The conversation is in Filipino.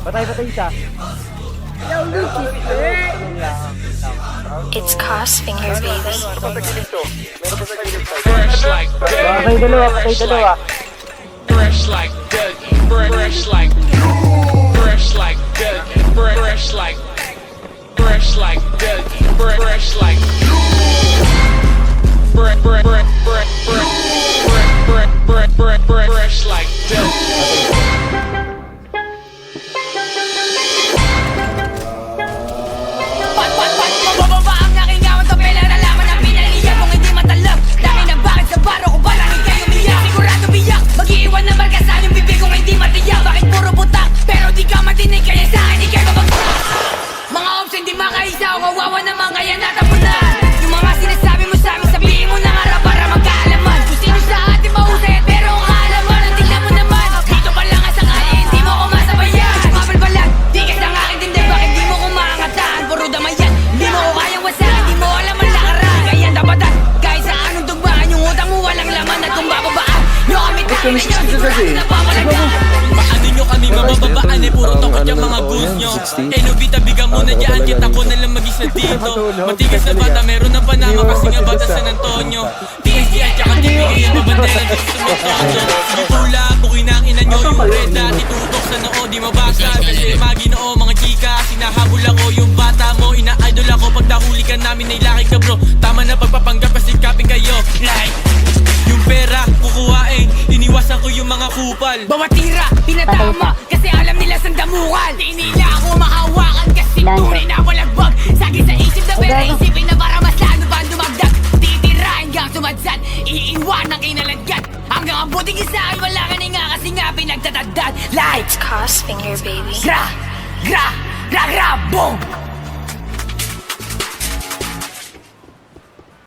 Patay, patay isa. It's Crossfinger, baby. Fresh like. Patay dalawa, patay dalawa. Fresh like Dougie. Fresh like Fresh like Dougie. Fresh like Fresh like Dougie. Fresh like kami nyo Sigurado na pamalagaan Paano nyo kami mabababaan eh Puro tokot yung mga goons nyo Eh Nobita bigyan mo na dyan Kita ko na lang mag-isa dito Matigas na bata meron ng panama Kasi nga bata San Antonio TSG at saka TPK Ang dito sa ang ina nyo Yung red dot Itutok sa noo Di mabasa Kasi maginoo mga chika Sinahabol ako yung bata mo Ina-idol ako Pag nahuli ka namin Nailaki ka bro Tama na pagpapanggap Kasi kapin kayo. Like kupal Bawat tira, pinatama Kasi alam nila sa damukan. Di nila ako mahawakan Kasi tunay na walagbag Sagi sa isip na pera Isipin na para mas lalo pa dumagdag. Titira hanggang sumadsan Iiwan ang kinalagyan Hanggang ang buting isa ay wala ka nga Kasi nga pinagtatagdan Like! It's Crossfinger, baby. Gra, gra, gra, gra, boom